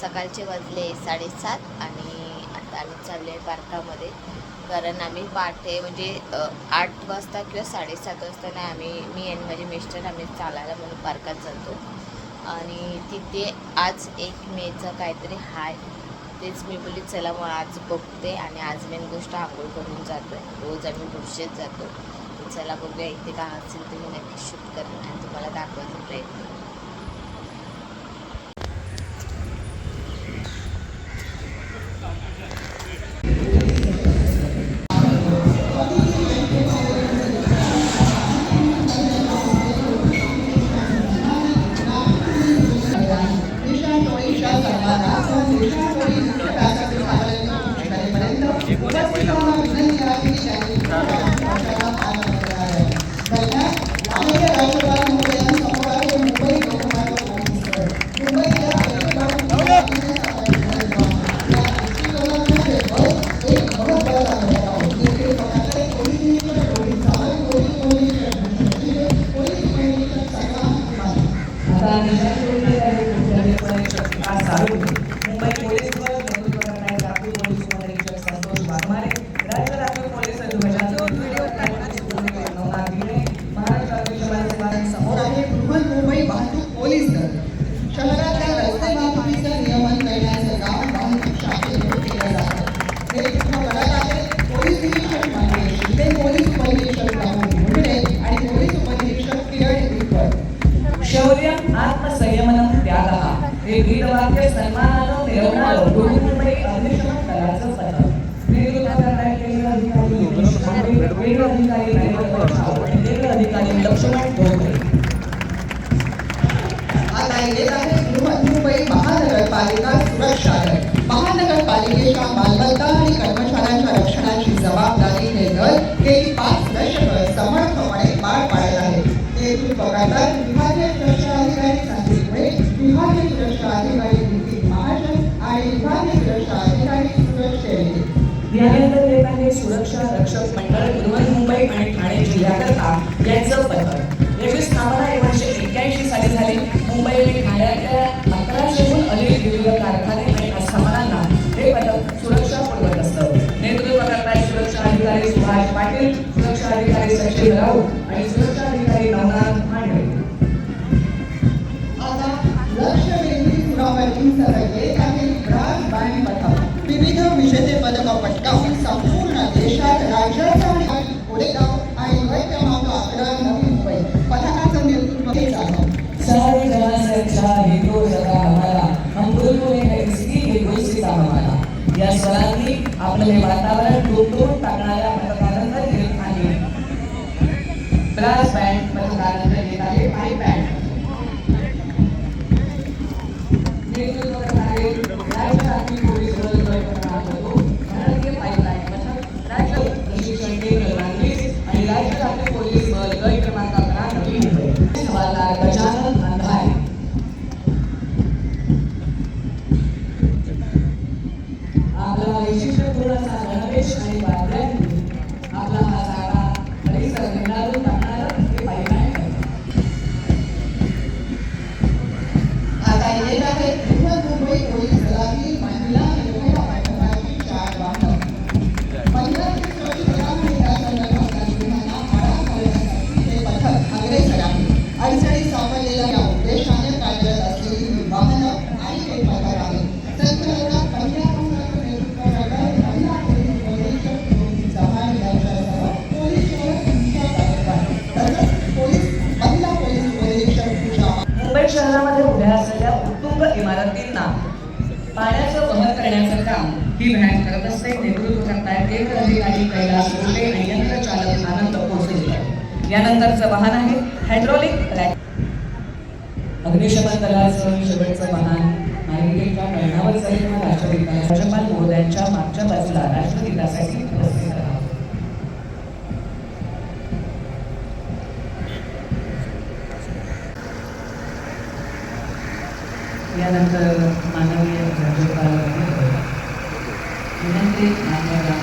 सकाळचे वाजले साडेसात आणि आता आम्ही चाललो आहे पार्कामध्ये. कारण आम्ही पहाटे म्हणजे आठ वाजता किंवा साडेसात वाजता नाही आम्ही मी आणि माझे मिस्टर आम्ही चालायला म्हणून पार्कात जातो आणि तिथे आज एक मेचं काहीतरी हाय. तेच मी बोलली चला मग आज बघते आणि आज मेन गोष्ट आंघोळ करून जातो आहे रोज आम्ही बुरशेत जातो. चला बघूया इथे का असेल तर मी नक्की शूट करेन आणि तुम्हाला दाखवायचा प्रयत्न. त्यागः हे गीतवाक्य सन्मानानं मिरवणारं बृहन्मुंबई अग्निशमन दलाचं पथक नेतृत्व करणारे केंद्र अधिकारी योगेश भांबरे, केंद्र अधिकारी नरेंद्र पठाव आणि केंद्र अधिकारी लक्ष्मण ढोबळे आता येत आहे बृहन्मुंबई महानगरपालिका सुरक्षा दल. महानगरपालिकेच्या मालमत्ता शेळके यानंतर आहे सुरक्षा रक्षक मंडळ बृहन्मुंबई आणि ठाणे जिल्ह्याकरता यांचं पथक. याची स्थापना एकोणीसशे एक्क्याऐंशी साली झाली. मुंबई आणि ठाण्यातल्या अकराशेहून अधिक विविध कारखाने आणि आस्थापनांना हे पथक सुरक्षा पुरवत असतं. नेतृत्व करणारे सुरक्षा अधिकारी सुभाष पाटील सुरक्षा अधिकारी सचिन राऊत आणि सुरक्षा अधिकारी नवनाथ हे वातावरण डोकटून टाकणाऱ्या पथकानंतर घेत आहे. ब्रास बँड पथकानंतर घेत आहे. पाय बँड. असा शहरामध्ये उभ्या असलेल्या उत्तुंग इमारतींना पाण्याचं वहन करण्याचं काम ही व्हॅन करत असते. नेतृत्व करताय केंद्र अधिकारी कैलास गोटे आणि यंत्रचालक आनंद पोचले यानंतरचं वाहन आहे हायड्रॉलिक रॅक. अग्निशमन दलाचं शेवटचं वाहन नागरिकांच्या कळणावर जाईल राष्ट्रगीता राज्यपाल महोदयांच्या मागच्या बाजूला राष्ट्रगीतासाठी उपस्थित राहा यानंतर माननीय राज्यपाल विनंती मान्यवरांना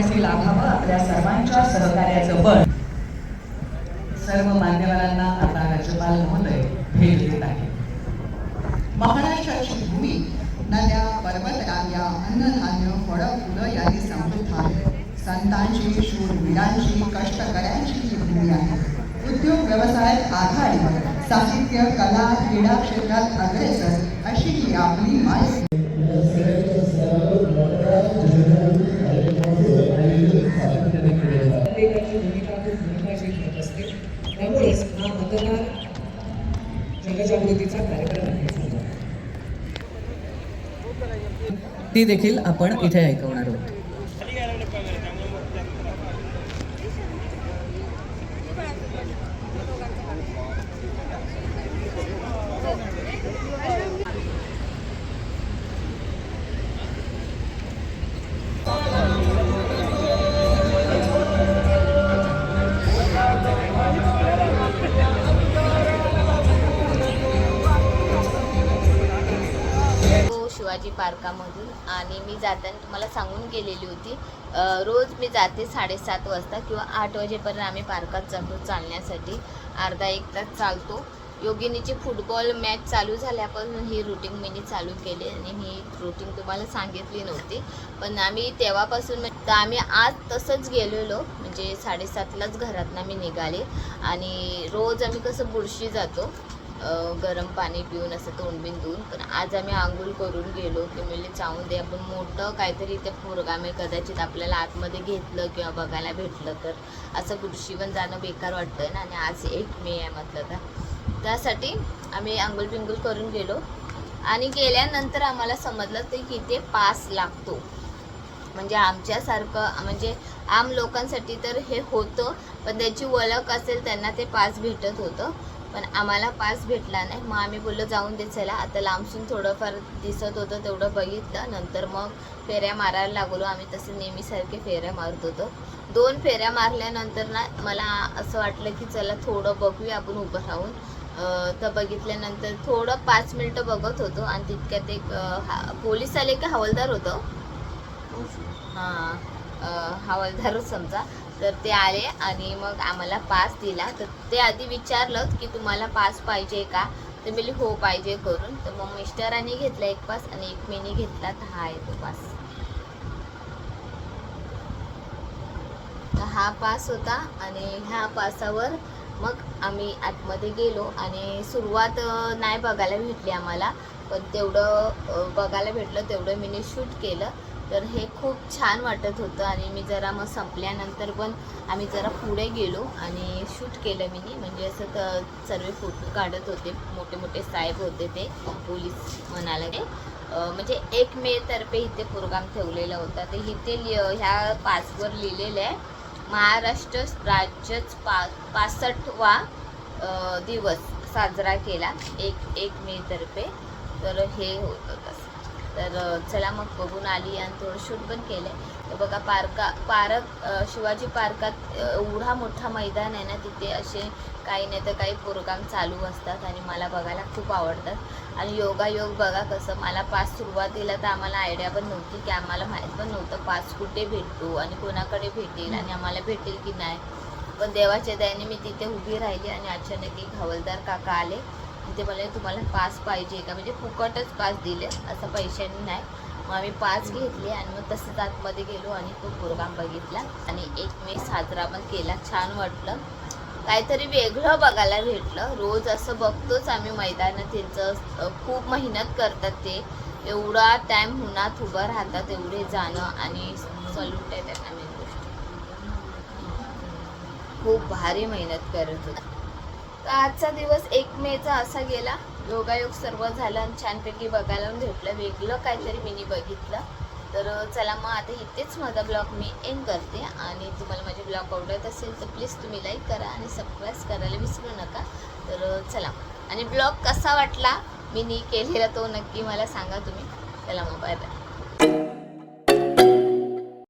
यासाठी लाभावं आपल्या सर्वांच्या सहकार्याचं बळ. सर्व मान्यवरांना आता राज्यपाल महोदय भेट देत आहे महाराष्ट्राची भूमी नद्या पर्वतरांग्या अन्नधान्य फळं फुलं यांनी समृद्ध आहे. संतांची शूरवीरांची कष्टकऱ्यांची ही भूमी आहे. उद्योग व्यवसायात आघाडीवर साहित्य कला क्रीडा क्षेत्रात अग्रेसर अशी ही आपली माय खूप घेत असते. त्यामुळेच हा मतदार जनजागृतीचा कार्यक्रम आहे. ती देखील आपण इथे ऐकवणार आहोत. शिवाजी पार्कामधून आणि मी जाताना तुम्हाला सांगून गेलेली होती रोज मी जाते साडेसात वाजता किंवा आठ वाजेपर्यंत आम्ही पार्कात जातो चालण्यासाठी. अर्धा एक तास चालतो. योगिनीची फुटबॉल मॅच चालू झाल्यापासून ही रुटीन मी चालू केली आणि ही रुटीन तुम्हाला सांगितली नव्हती. पण आम्ही तेव्हापासून तर आम्ही आज तसंच गेलेलो म्हणजे साडेसातलाच घरातनं मी निघाले आणि रोज आम्ही कसं बुरशी जातो. गरम पाणी पिऊन असं तोंडबिन धुवून पण आज आम्ही आंघोळ करून गेलो की म्हणजे चावून दे. आपण मोठं काहीतरी इथे प्रोग्राम कदाचित आपल्याला आतमध्ये घेतलं किंवा बघायला भेटलं तर. असं बुरशी जाणं बेकार वाटतं ना आणि आज एक मे आहे म्हटलं तर. त्यासाठी आम्ही आंघोळ बिंघोळ करून गेलो. आणि गेल्यानंतर आम्हाला समजलं ते की ते पास लागतो. म्हणजे आमच्यासारखं म्हणजे आम लोकांसाठी तर हे होतं पण त्याची ओळख असेल त्यांना ते पास भेटत होतं. पण आम्हाला पास भेटला नाही. मग आम्ही बोललो जाऊन दे चला. आता लांबसून थोडंफार दिसत होतं तेवढं बघितलं. नंतर मग फेऱ्या मारायला लागलो. आम्ही तसं नेहमीसारखे फेऱ्या मारत होतो. दोन फेऱ्या मारल्यानंतर ना मला असं वाटलं की चला थोडं बघूया आपण उभं राहून. तर बघितल्यानंतर थोडं पाच मिनटं बघत होतो आणि तितक्यात एक हा- पोलीस आले की हवालदार होतं? हां. अं, हवालदारच समजा. तर ते आले आणि मग आम्हाला पास दिला. तर ते आधी विचारलं की तुम्हाला पास पाहिजे का? तर मी हो पाहिजे करून. तर मग मिस्टरांनी घेतला एक पास आणि एक मीनी घेतला. तर हा आहे तो पास हा पास होता आणि ह्या पासावर मग आम्ही आतमध्ये गेलो आणि सुरुवात नाही बघायला भेटली आम्हाला. पण तेवढं बघायला भेटलं तेवढं मी शूट केलं. तर हे खूप छान वाटत होतं आणि मी जरा मग संपल्यानंतर पण आम्ही जरा पुढे गेलो आणि शूट केलं मी म्हणजे असं तर सर्व फोटो काढत होते. मोठे मोठे साहेब होते ते पोलीस म्हणाले ते. म्हणजे एक मे तर्फे इथे प्रोग्राम ठेवलेला होता. तर इथे लि- ह्या पासवर लिहिलेलं आहे महाराष्ट्र राज्यच पा पासष्टवा दिवस साजरा केला एक एक मे तर्फे. तर हे होतं तसं तर चला मग बघून आली आणि थोडं शूट पण केलं तर बघा पार्का पार्क शिवाजी पार्कात एवढा मोठा मैदान आहे ना तिथे असे काही नाही तर काही प्रोग्राम चालू असतात आणि मला बघायला खूप आवडतात. आणि योगायोग बघा कसं मला पास सुरुवातीला तर आम्हाला आयडिया पण नव्हती की आम्हाला माहीत पण नव्हतं पास कुठे भेटतो आणि कोणाकडे भेटेल आणि आम्हाला भेटेल की नाही. पण देवाच्या दयाने मी तिथे उभी राहिली आणि अचानक एक हवलदार काका आले. आणि ते मला तुम्हाला पास पाहिजे का? म्हणजे फुकटच पास दिले असं पैशांनी नाही. मग आम्ही पास घेतले आणि मग तसंच आतमध्ये गेलो आणि तो प्रोग्राम बघितला आणि एक मे साजरा पण केला. छान वाटलं. काहीतरी वेगळं बघायला भेटलं. रोज असं बघतोच आम्ही मैदानात. त्यांचं खूप मेहनत करतात ते. एवढा टाईम उन्हात उभं राहतात एवढे जाणं आणि सल्यूट आहे त्यांना मेन गोष्ट खूप भारी मेहनत करत होते. तर आजचा दिवस एक मेचा असा गेला. योगायोग सर्व झाला आणि छानपैकी बघायला भेटलं वेगळं काहीतरी मीनी बघितलं. तर चला मग आता इथेच माझा ब्लॉग मी एंड करते. आणि तुम्हाला माझे ब्लॉग आवडत असेल तर प्लीज तुम्ही लाईक करा आणि सबस्क्राईब करायला विसरू नका. तर चला आणि ब्लॉग कसा वाटला? मी नी केलेला तो नक्की मला सांगा तुम्ही. चला मग बाय बाय